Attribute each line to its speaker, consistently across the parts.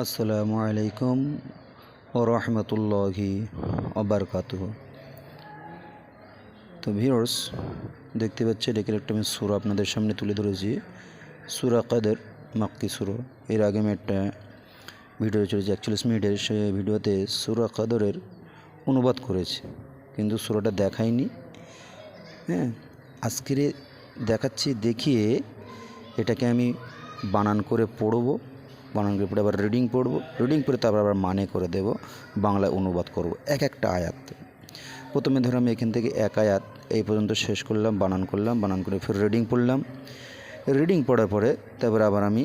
Speaker 1: আসসালামু আলাইকুম ও রহমতুল্লাহি অবরকাতুহ তো ভিউর্স দেখতে পাচ্ছেন এখানে একটা আমি সুরা আপনাদের সামনে তুলে ধরেছি। সুরা কাদের মাক্কি সুরা। এর আগে আমি একটা ভিডিও চলেছে একচল্লিশ মিনিটের সে ভিডিওতে সুরা কাদরের অনুবাদ করেছি, কিন্তু সুরাটা দেখাইনি। হ্যাঁ আজকের দেখাচ্ছি, দেখিয়ে এটাকে আমি বানান করে পড়ব। বানান করে আবার রিডিং পড়ব। রিডিং পড়ে তারপর আবার মানে করে দেব, বাংলায় অনুবাদ করব, এক একটা আয়াত। প্রথমে ধরো আমি এখান থেকে এক আয়াত, এই পর্যন্ত শেষ করলাম, বানান করলাম, বানান করে ফের রিডিং পড়লাম। রিডিং পড়ার পরে তারপর আবার আমি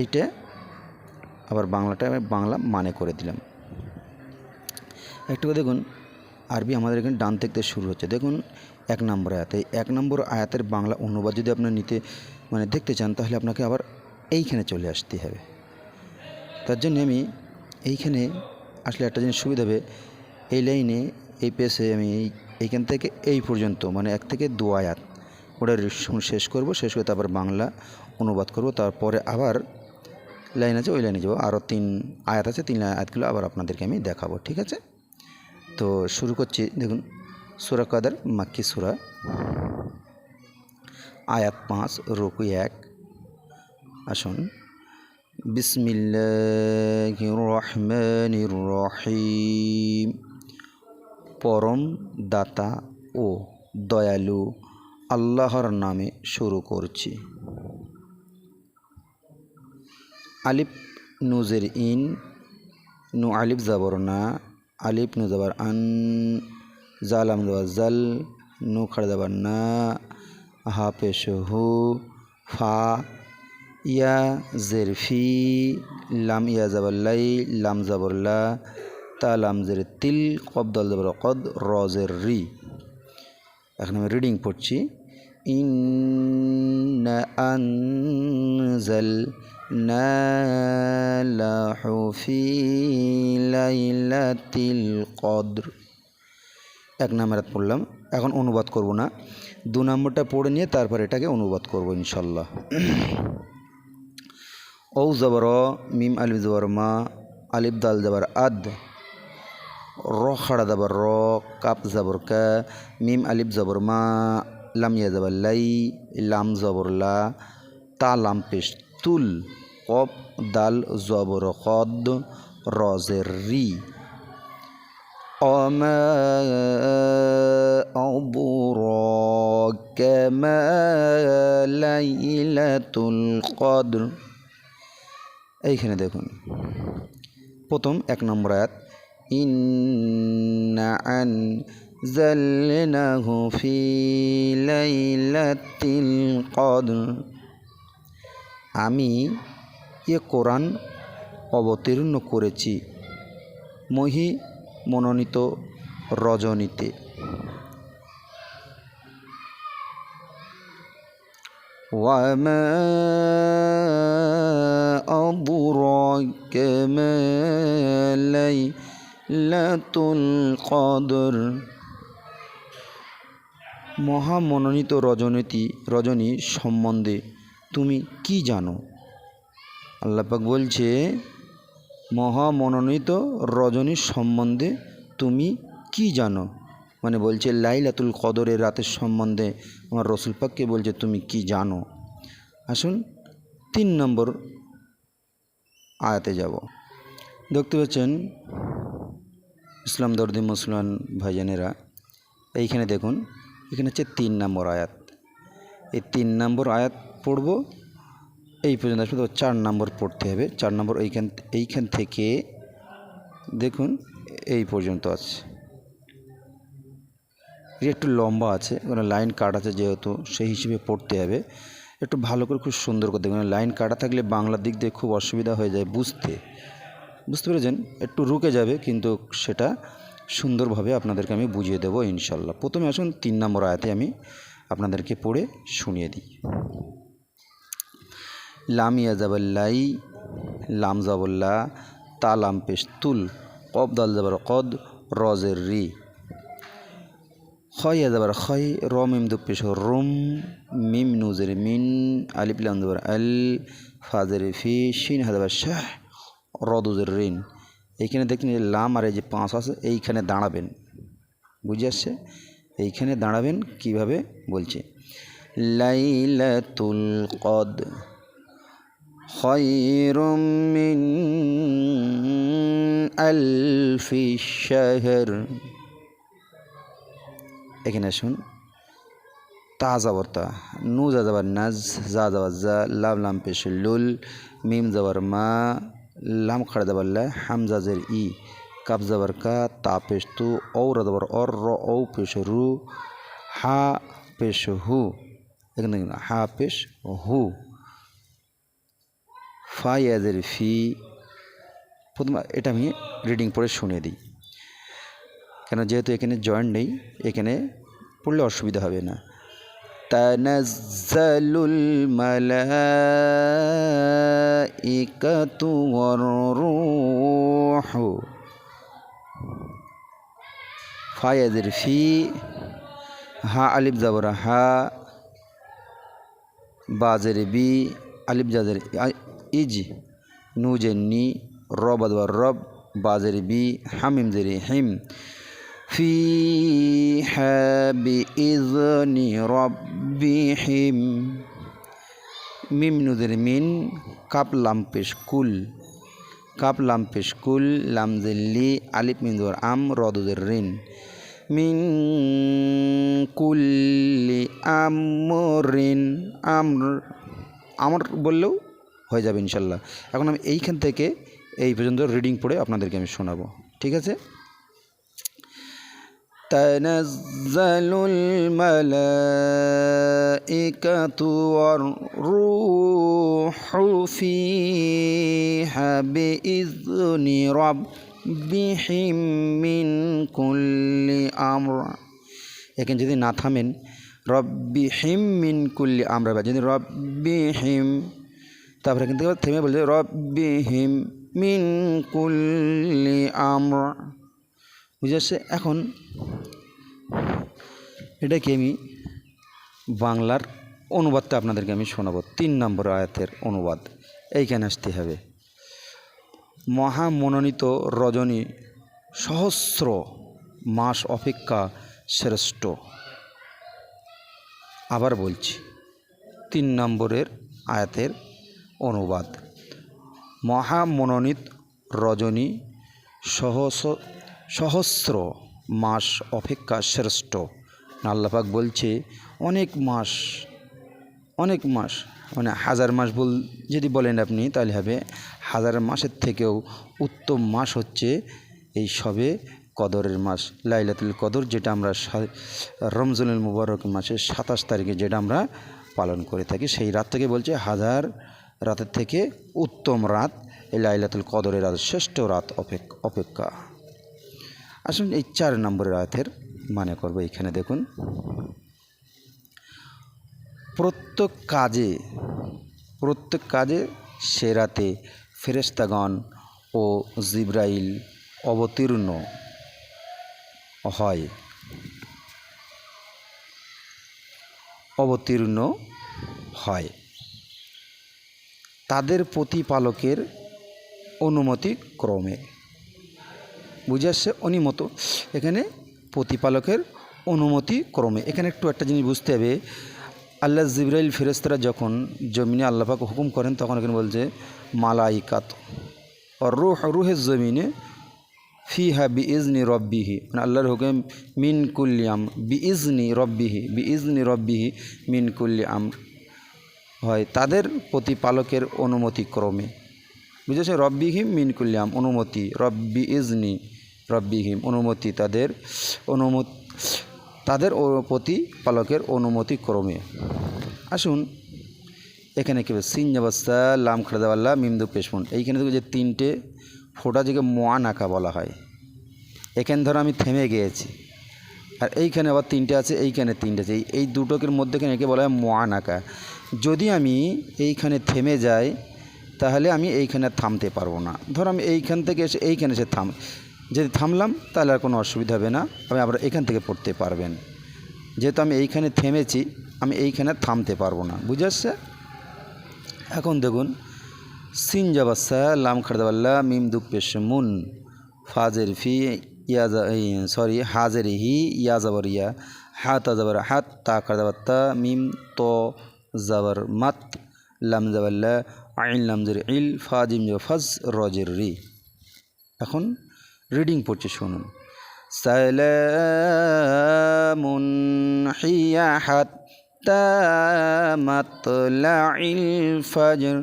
Speaker 1: এইটা আবার বাংলাটা আমি বাংলা মানে করে দিলাম। একটু দেখুন, আরবি আমাদের এখানে ডান থেকে শুরু হচ্ছে। দেখুন, এক নম্বর আয়াতে এক নম্বর আয়াতের বাংলা অনুবাদ যদি আপনার নিতে মানে দেখতে চান, তাহলে আপনাকে আবার এইখানে চলে আসতে হবে। তার জন্য আমি এইখানে আসলে একটা জিনিস সুবিধা হবে, এই লাইনে, এই পেসে আমি এই, এইখান থেকে এই পর্যন্ত মানে এক থেকে দু আয়াত। ওটা শেষ করব, শেষ করে তারপর বাংলা অনুবাদ করব, তারপরে আবার লাইন আছে, ওই লাইনে যাব। আরও তিন আয়াত আছে, তিন আয়াতগুলো আবার আপনাদেরকে আমি দেখাবো, ঠিক আছে? তো শুরু করছি, দেখুন, সুরা কাদার, মাক্কি সুরা, আয়াত পাঁচ, রুকু এক আসুন। বিসমিল্লাহির রহমানির রহিম পরম দাতা ও দয়ালু আল্লাহর নামে শুরু করছি। আলিফ নুজের ইন, নু আলিফ যাবর না, আলিফ নু যাবার আন জালাম যাবার জাল, নু খাড় যাবার না, হা পেশ হু, ফা ইয়া জেরফি লাম ইয়া জাবাল্লাই লাম জাবরলা তা লাম জের তিল কবদল জাবর কদ রজের রি। এখন আমি রিডিং পড়ছি। ইন আনজাল নালাহু ফি লাইলাতিল কদর। এক নাম্বার পড়লাম। এখন অনুবাদ করব না। দু নম্বরটা পড়ে নিয়ে তারপর এটাকে অনুবাদ করব ইনশাল্লাহ। أو زبرو ميم ألف زبر ما ألف دال زبر أد. رو خر زبر رو كاب زبر كا ميم ألف زبر ما لم يزبر لي لام زبر لا. تا لام پش تول. قب دال زبر خد قد رازري وما أبراك ما ليلة القدر. এইখানে দেখুন। প্রথম এক নম্বর আয়াত, ইন্না আন আমি এ কোরআন অবতীর্ণ করেছি মহি মনোনীত রজনীতে। وما أضراك ما ليلة القدر মহামনোনীত রজনীতি রজনী সম্বন্ধে তুমি কি জানো আল্লাপাক বলছে মহামনোনীত রজনীর সম্বন্ধে তুমি কি জানো মানে বলছে, লাইলাতুল কদরের রাতের সম্বন্ধে আমার রসুল পাককে বলছে, তুমি কি জানো? আসুন, তিন নম্বর আয়াতে যাব। দেখতে পাচ্ছেন ইসলাম দর্দি মুসলমান ভাইজানেরা, এইখানে দেখুন, এখানে হচ্ছে তিন নম্বর আয়াত। এই তিন নম্বর আয়াত পড়ব, এই পর্যন্ত আসবে, তো চার নম্বর পড়তে হবে। চার নম্বর এইখান এইখান থেকে দেখুন, এই পর্যন্ত আছে। এটা একটু লম্বা আছে কোনো লাইন কাট আছে যেহেতু, সেই হিসেবে পড়তে হবে। একটু ভালো করে খুব সুন্দর করে দেখবেন লাইন কাটা থাকলে বাংলার দিক দিয়ে খুব অসুবিধা হয়ে যায় বুঝতে। বুঝতে পেরেছেন? একটু রুকে যাবে, কিন্তু সেটা সুন্দরভাবে আপনাদেরকে আমি বুঝিয়ে দেবো ইনশাল্লাহ প্রথমে আসুন, তিন নম্বর আয়াতে আমি আপনাদেরকে পড়ে শুনিয়ে দিই। লাম ইয়াজাবাল্লাই লাম জাবল্লা তা লাম পেশ তুল কব দাল যাবার কদ রজের রি। খয় আদাবার খয় র মিম দু রুম মিম নুজের মিন আলিপ্লাম দুবার আল ফাজের ফি শিন হাদাবার শাহ রদুজের ঋণ এইখানে দেখেন লাম আর এই যে পাঁচ আছে এইখানে দাঁড়াবেন বুঝে আসছে এইখানে দাঁড়াবেন কীভাবে বলছে লাইলাতুল কদ খয়রুম মিন আলফি শাহর এখানে শুন তা যাবার তা নু যা যাবার নাজ, যা যাবার যা, লাম লাম পেশ লুল, মিম যাবার মা, লাম খাড়া যাবার লা হামজা জের ই, কাপ যাবার কা, তা পেশ তু ও রা যাবার অর, র ও পেশ রু, হা পেশ হু। এখানে হা পেশ হু। ফা ইয়াজের ফি। প্রথম এটা আমি রিডিং পড়ে শুনে দিই। কেন যেহেতু এখানে জয়েন্ট নেই, এখানে পড়লে অসুবিধা হবে না। তানাজ্জালুল মালাইকাতু ওয়ার রূহু ফা, হা আলিফ জাবর, হা বাজের বি, আলিফ জাজের ইজ নুজের নি রব আদবার রব, বাজের বি, হামিম জের হিম। হ্যাবি ইজনি রব্বিহিম মিম নুজের মিন কাপ লাম্পেশ কুল কাপ লাম্পেশ কুল লামজেল্লি আলিফ মিন্দুর আম রদুদের ঋণ মিন কুল্লি আমরিন আমর আমর বললেও হয়ে যাবে ইনশাল্লাহ। এখন আমি এইখান থেকে এই পর্যন্ত রিডিং পড়ে আপনাদেরকে আমি শোনাবো। ঠিক আছে? تنزل الملائكة والروح فيها بإذن ربهم من كل أمر এখানে যদি না থামেন রব্বি হিম মিন কুল্লি আমরা যদি রব্বি হিম তারপরে এখান থেকে থেমে বলছে রব্বি হিম মিন কুল্লি আমরা বুঝে আসছে? এখন এটাকে আমি বাংলার অনুবাদটা আপনাদেরকে আমি শোনাবো। তিন নম্বর আয়াতের অনুবাদ। এইখানে আসতে হবে। মহামনোনীত রজনী সহস্র মাস অপেক্ষা শ্রেষ্ঠ। আবার বলছি, তিন নম্বরের আয়াতের অনুবাদ। মহামনোনীত রজনী সহস সহস্র মাস অপেক্ষা শ্রেষ্ঠ। আল্লাপাক বলছে, অনেক মাস অনেক মাস মানে হাজার মাস বল, যদি বলেন আপনি, তাহলে হবে হাজার মাসের থেকেও উত্তম মাস হচ্ছে এই সবে কদরের মাস, লাইলাতুল কদর, যেটা আমরা রমজানুল মুবারক মাসের সাতাশ তারিখে যেটা আমরা পালন করে থাকি। সেই রাত থেকে বলছে হাজার রাতের থেকে উত্তম রাত, এই লাইলাতুল কদরের রাত শ্রেষ্ঠ রাত অপেক্ষা। আসুন এই চার নম্বরের রাতের মানে করব এখানে দেখুন। প্রত্যেক কাজে প্রত্যেক কাজে সে রাতে ফেরেস্তাগণ ও জিব্রাইল অবতীর্ণ হয়। অবতীর্ণ হয়। তাদের প্রতিপালকের অনুমতি ক্রমে। বুঝে আসছে অনুমত এখানে প্রতিপালকের অনুমতি ক্রমে। এখানে একটু একটা জিনিস বুঝতে হবে। আল্লাহ জিব্রাইল ফেরেস্তরা যখন জমিনে আল্লাপাক হুকুম করেন, তখন এখানে বলছে, মালাইকাত, রুহ, রুহের জমিনে ফি হা বি ইজনি রব্বিহি। মানে আল্লাহর হুকুম, মিন কুল্লি আম বি ইজনি রব্বিহি বি ইজনি রব্বিহি, মিন কুল্লি আম হয় তাদের প্রতিপালকের অনুমতি ক্রমে। বুঝেছে রব্বিহিম মিন কুল্লিয়াম অনুমতি রব্বি ইজনি রব্বিহিম, অনুমতি তাদের অনুমতি, তাদের প্রতিপালকের অনুমতি ক্রমে। আসুন, এখানে কী সিন জাবাস্তা, লাম খাড়াদাওয়াল্লা মিমদু পেশমুন এইখানে যে তিনটে ফোটা যেকে মোয়া নাকা বলা হয়। এখানে ধরো আমি থেমে গিয়েছি। আর এইখানে আবার তিনটে আছে, এইখানে তিনটে আছে। এই দুটোকের মধ্যেখানে একে বলা হয় মোয়া নাকা যদি আমি এইখানে থেমে যাই, তাহলে আমি এইখানে থামতে পারব না। ধর আমি এইখান থেকে এসে এইখানে এসে থাম যদি থামলাম, তাহলে আর কোনো অসুবিধা হবে না। আমি আবার এখান থেকে পড়তে পারবেন। যেহেতু আমি এইখানে থেমেছি, আমি এইখানে থামতে পারব না। বুঝে আসছে? এখন দেখুন, সিন জাবাসা লাম খারদাবাল্লা মিম দুপ মুন, ফাজের ফি ইয়াজা সরি, হাজের হি, ইয়া জাবর ইয়া, হাত জাবর হাত তা খারদাবাত্তা মিম তো জাবর মাত, লাম জাবাল্লা আইন লাম লামজের ইল ফাজিম ফাজ রজের রি। এখন রিডিং পড়ছে, শুনুন। সালামুন ফাজর।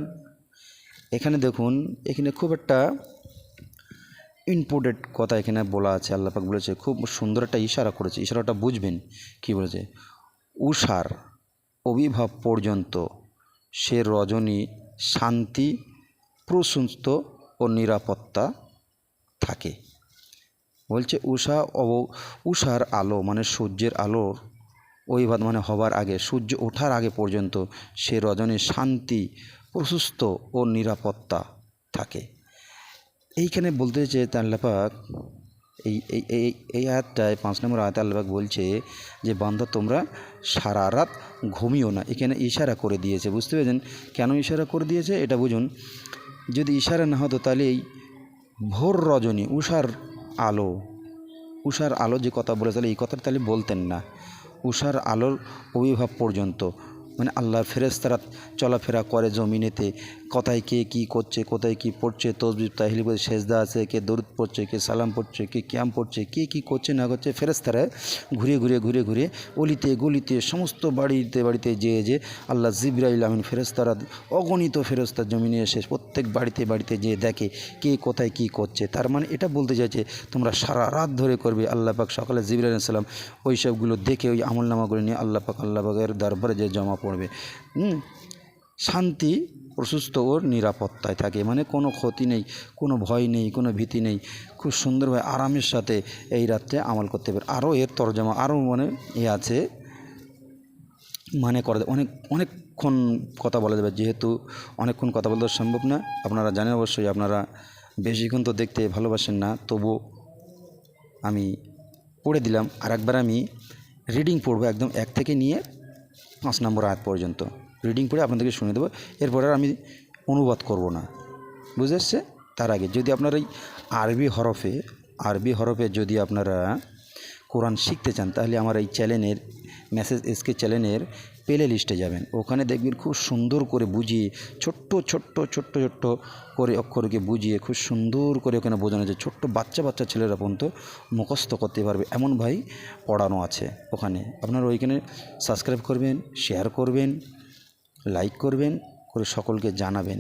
Speaker 1: এখানে দেখুন, এখানে খুব একটা ইম্পোর্টেড কথা এখানে বলা আছে আল্লাপাক বলেছে, খুব সুন্দর একটা ইশারা করেছে। ইশারাটা বুঝবেন, কি বলেছে? উষার অভিভাব পর্যন্ত সে রজনী শান্তি, প্রশস্ত ও নিরাপত্তা থাকে। বলছে, উষা অব উষার আলো মানে সূর্যের আলোর ওইভাব মানে হবার আগে, সূর্য ওঠার আগে পর্যন্ত সে রজনীর শান্তি, প্রশস্ত ও নিরাপত্তা থাকে। এইখানে বলতে চেয়ে আল্লাপাক এই এই এই এই আয়াতটায়, পাঁচ নম্বর আয়াত আল্লাপাক বলছে যে বান্ধব তোমরা সারা রাত ঘুমিও না। এখানে ইশারা করে দিয়েছে, বুঝতে পেরেছেন? কেন ইশারা করে দিয়েছে? এটা বুঝুন, যদি ইশারা না হতো তাহলে এই ভোর রজনী, উষার আলো। উষার আলো যে কথা বলে তাহলে এই কথাটা তাহলে বলতেন না। উষার আলোর অভিভাব পর্যন্ত মানে আল্লাহর ফেরেস্তারা চলাফেরা করে জমিনেতে কোথায় কে কী করছে, কোথায় কী পড়ছে তসবিব তাহিলি বলছে সেজদা আছে, কে দরুদ পড়ছে, কে সালাম পড়ছে, কে ক্যাম পড়ছে, কে কী করছে না করছে ফেরেস্তারা ঘুরে ঘুরে ঘুরে ঘুরে অলিতে গলিতে সমস্ত বাড়িতে বাড়িতে যেয়ে যে আল্লাহ জিব্রাইল আমিন ফেরেস্তারা অগণিত ফেরস্তার জমিনে এসে প্রত্যেক বাড়িতে বাড়িতে যেয়ে দেখে কে কোথায় কী করছে। তার মানে এটা বলতে চাইছে, তোমরা সারা রাত ধরে করবে, আল্লাহ পাক সকালে জিবরাইল সালাম ওই সবগুলো দেখে ওই আমল আমলনামাগুলো নিয়ে আল্লাহ পাক আল্লাহ পাকের দরবারে যে জমা পড়বে। শান্তি প্রশস্ত ওর নিরাপত্তায় থাকে। মানে কোনো ক্ষতি নেই, কোনো ভয় নেই, কোনো ভীতি নেই। খুব সুন্দরভাবে আরামের সাথে এই রাত্রে আমল করতে পারে। আরও এর তরজমা, আরও মানে এ আছে। মানে করা অনেক অনেকক্ষণ কথা বলা যাবে যেহেতু অনেকক্ষণ কথা বলতে সম্ভব না, আপনারা জানেন অবশ্যই, আপনারা বেশিক্ষণ তো দেখতে ভালোবাসেন না। তবু আমি পড়ে দিলাম। আর একবার আমি রিডিং পড়ব একদম এক থেকে নিয়ে পাঁচ নম্বর আয়াত পর্যন্ত। রিডিং পড়ে আপনাদেরকে শুনে দেবো। এরপরে আমি অনুবাদ করব না। বুঝে এসছে? তার আগে, যদি আপনার এই আরবি হরফে আরবি হরফে যদি আপনারা কোরআন শিখতে চান, তাহলে আমার এই চ্যানেলের, মেসেজ এসকে চ্যানেলের প্লে লিস্টে যাবেন। ওখানে দেখবেন খুব সুন্দর করে বুঝিয়ে, ছোট্ট ছোট্ট ছোট্ট ছোট্ট করে অক্ষরকে বুঝিয়ে খুব সুন্দর করে ওখানে বোঝানো যায়। ছোট্ট বাচ্চা বাচ্চা ছেলেরা পর্যন্ত মুখস্থ করতে পারবে। এমন ভাই পড়ানো আছে ওখানে। আপনারা ওইখানে সাবস্ক্রাইব করবেন শেয়ার করবেন। লাইক করবেন, করে সকলকে জানাবেন।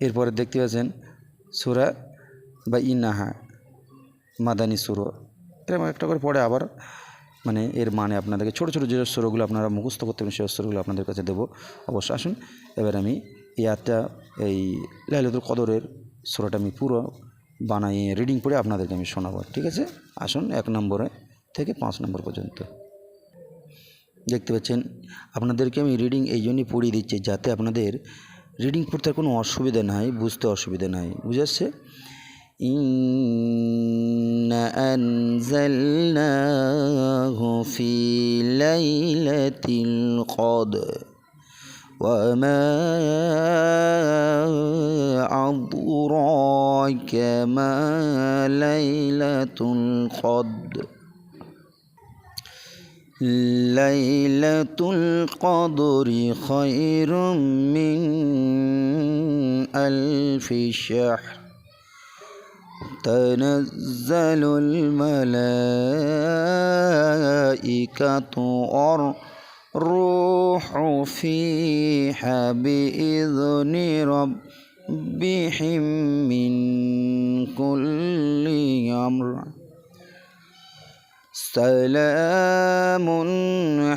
Speaker 1: এরপরে দেখতে পাচ্ছেন সুরা বা ইনাহা মাদানী সুরো। এরকম একটা করে পরে আবার মানে এর মানে আপনাদেরকে ছোটো ছোটো যে সুরগুলো আপনারা মুখস্থ করতে পারেন সেই সুরগুলো আপনাদের কাছে দেবো। অবশ্য আসুন, এবার আমি এই আয়াতটা, এই লাইলাতুল কদরের সুরাটা আমি পুরো বানাই রিডিং পড়ে আপনাদেরকে আমি শোনাবো। ঠিক আছে? আসুন এক নম্বরে থেকে পাঁচ নম্বর পর্যন্ত। দেখতে পাচ্ছেন আপনাদেরকে আমি রিডিং এই জন্যই পড়িয়ে দিচ্ছি যাতে আপনাদের রিডিং পড়তে আর কোনো অসুবিধা নাই বুঝতে অসুবিধা নাই বুঝে আসছে إنا أنزلناه في ليلة القدر وما أدراك ما ليلة القدر ليلة القدر خير من ألف شهر. تنزل الملائكة والروح فيها بإذن ربهم من كل أمر. سلام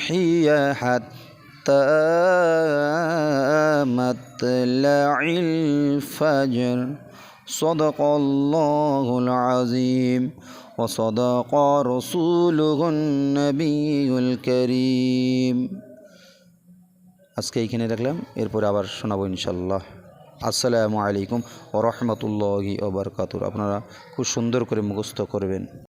Speaker 1: هي حتى مطلع الفجر صدق الله العظيم وصدق رسوله النبي الكريم আজকে এইখানে রাখলাম এরপর আবার শোনাবো ইনশাল্লাহ আসসালামু আলাইকুম ও রহমতুল্লাহি ওবরকাতুর আপনারা খুব সুন্দর করে মুখস্থ করবেন